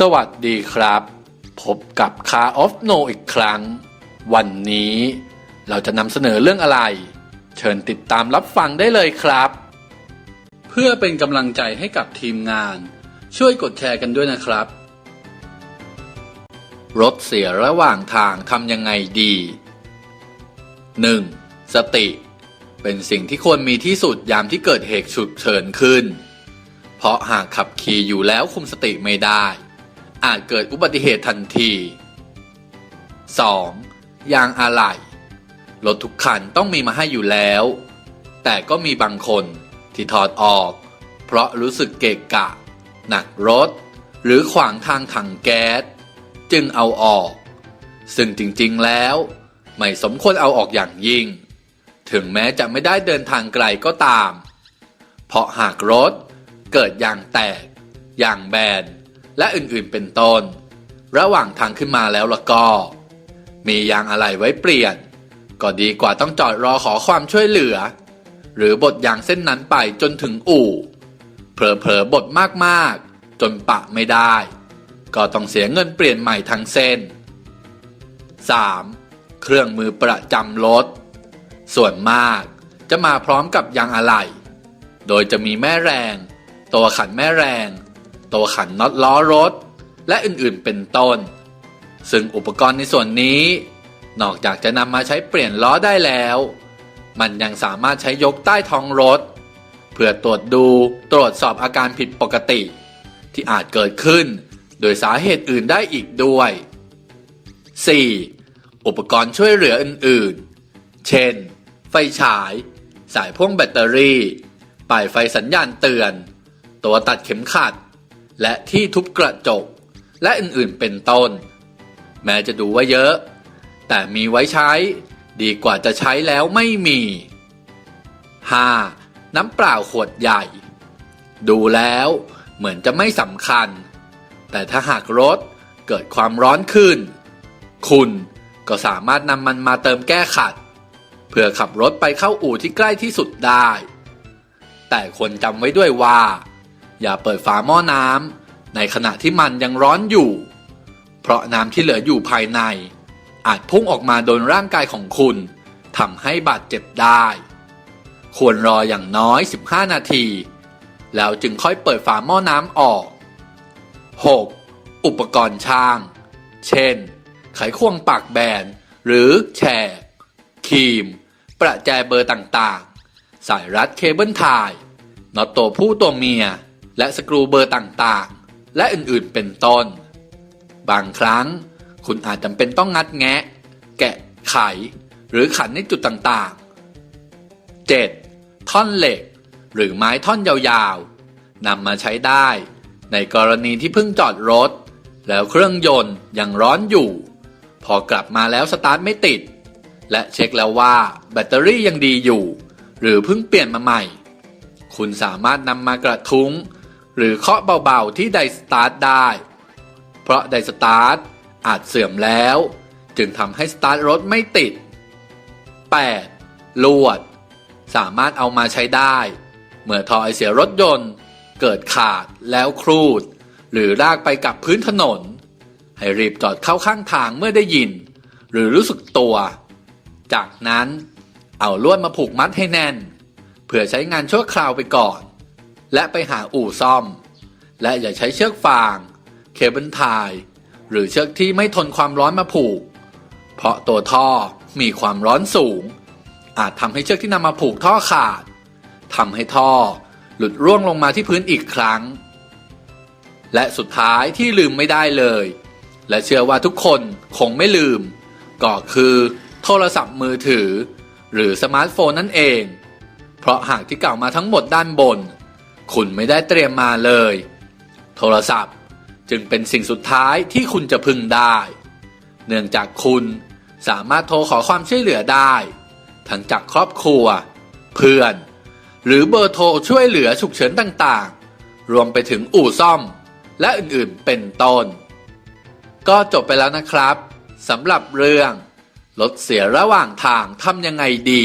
สวัสดีครับ พบกับ Car of No อีกครั้ง วันนี้เราจะนำเสนอเรื่องอะไร เชิญติดตามรับฟังได้เลยครับ เพื่อเป็นกำลังใจให้กับทีมงาน ช่วยกดแชร์กันด้วยนะครับ รถเสียระหว่างทางทำยังไงดี 1. สติ เป็นสิ่งที่ควรมีที่สุดยามที่เกิดเหตุฉุกเฉินขึ้น เพราะหากขับขี่อยู่แล้วคุมสติไม่ได้ อาจเกิดอุบัติเหตุทันที 2. ยางอะไหล่รถทุกคันต้องมีมาให้อยู่แล้ว แต่ก็มีบางคนที่ถอดออก เพราะรู้สึกเกะกะ หนักรถ หรือขวางทางถังแก๊ส จึงเอาออก ซึ่งจริงๆแล้ว ไม่สมควรเอาออกอย่างยิ่ง ถึงแม้จะไม่ได้เดินทางไกลก็ตาม เพราะหากรถเกิดยางแตกยางแบน และอื่นๆเป็นต้น ระหว่างทางขึ้นมาแล้วละก็ มียางอะไหล่ไว้เปลี่ยน ก็ดีกว่าต้องจอดรอขอความช่วยเหลือ หรือบดยางเส้นนั้นไปจนถึงอู่ เผลอๆบดมากๆ จนปะไม่ได้ ก็ต้องเสียเงินเปลี่ยนใหม่ทั้งเส้น 3. เครื่องมือประจำรถ ส่วนมากจะมาพร้อมกับยางอะไหล่ โดยจะมีแม่แรง ตัวขันแม่แรง ตัวขันน็อตล้อรถ และอื่นๆเป็นต้น ซึ่งอุปกรณ์ในส่วนนี้ นอกจากจะนำมาใช้เปลี่ยนล้อได้แล้ว มันยังสามารถใช้ยกใต้ท้องรถ เพื่อตรวจดูตรวจสอบอาการผิดปกติ ที่อาจเกิดขึ้น โดยสาเหตุอื่นได้อีกด้วย 4. อุปกรณ์ช่วยเหลืออื่นๆ เช่น ไฟฉาย สายพ่วงแบตเตอรี่ป้ายไฟสัญญาณเตือน ตัวตัดเข็มขัด และที่ทุบกระจก และอื่นๆเป็นต้น แม้จะดูว่าเยอะ แต่มีไว้ใช้ ดีกว่าจะใช้แล้วไม่มี 5. น้ำเปล่าขวดใหญ่ ดูแล้วเหมือนจะไม่สำคัญ แต่ถ้าหากรถเกิดความร้อนขึ้น คุณก็สามารถนำมันมาเติมแก้ขัด เพื่อขับรถไปเข้าอู่ที่ใกล้ที่สุดได้ แต่ควรจำไว้ด้วยว่า อย่าเปิดฝาหม้อน้ำในขณะที่มันยังร้อนอยู่ เพราะน้ำที่เหลืออยู่ภายใน อาจพุ่งออกมาโดนร่างกายของคุณทำให้บาดเจ็บได้ ควรรออย่างน้อย 15 นาที แล้วจึงค่อยเปิดฝาหม้อน้ำออก 6. อุปกรณ์ช่าง เช่น ไขควงปากแบน หรือแฉกครีม ประแจเบอร์ต่างๆ สายรัดเคเบิลไทยน็อตตัวผู้ตัวเมีย และสกรูเบอร์ต่างๆ และอื่นๆเป็นต้น บางครั้งคุณอาจจำเป็นต้องงัดแงะ แกะไข หรือขันในจุดต่างๆ 7. ท่อนเหล็ก หรือไม้ท่อนยาวๆนำมาใช้ได้ ในกรณีที่เพิ่งจอดรถ แล้วเครื่องยนต์ยังร้อนอยู่ พอกลับมาแล้วสตาร์ทไม่ติด และเช็คแล้วว่าแบตเตอรี่ยังดีอยู่ หรือเพิ่งเปลี่ยนมาใหม่ คุณสามารถนำมากระทุ้ง หรือเคาะเบาๆที่ไดสตาร์ทได้ เพราะไดสตาร์ทอาจเสื่อมแล้ว จึงทำให้สตาร์ทรถไม่ติด 8. ลวด สามารถเอามาใช้ได้ เมื่อท่อไอเสียรถยนต์ เกิดขาดแล้วครูด หรือลากไปกับพื้นถนน ให้รีบจอดเข้าข้างทางเมื่อได้ยิน หรือรู้สึกตัว จากนั้นเอาลวดมาผูกมัดให้แน่น เพื่อใช้งานชั่วคราวไปก่อน และไปหาอู่ซ่อม และอย่าใช้เชือกฟาง เคเบิลไทยหรือเชือกที่ไม่ทนความร้อนมาผูก เพราะตัวท่อมีความร้อนสูง อาจทำให้เชือกที่นำมาผูกท่อขาดทำให้ท่อหลุดร่วงลงมาที่พื้นอีกครั้ง และสุดท้ายที่ลืมไม่ได้เลย และเชื่อว่าทุกคนคงไม่ลืม ก็คือโทรศัพท์มือถือ หรือสมาร์ทโฟนนั่นเอง เพราะหากที่กล่าวมาทั้งหมดด้านบน คุณไม่ได้เตรียมมาเลย โทรศัพท์จึงเป็นสิ่งสุดท้ายที่คุณจะพึงได้ เนื่องจากคุณสามารถโทรขอความช่วยเหลือได้ ทั้งจากครอบครัว เพื่อน หรือเบอร์โทรช่วยเหลือฉุกเฉินต่างๆ รวมไปถึงอู่ซ่อม และอื่นๆเป็นต้น ก็จบไปแล้วนะครับสำหรับเรื่องรถเสียระหว่างทางทำยังไงดี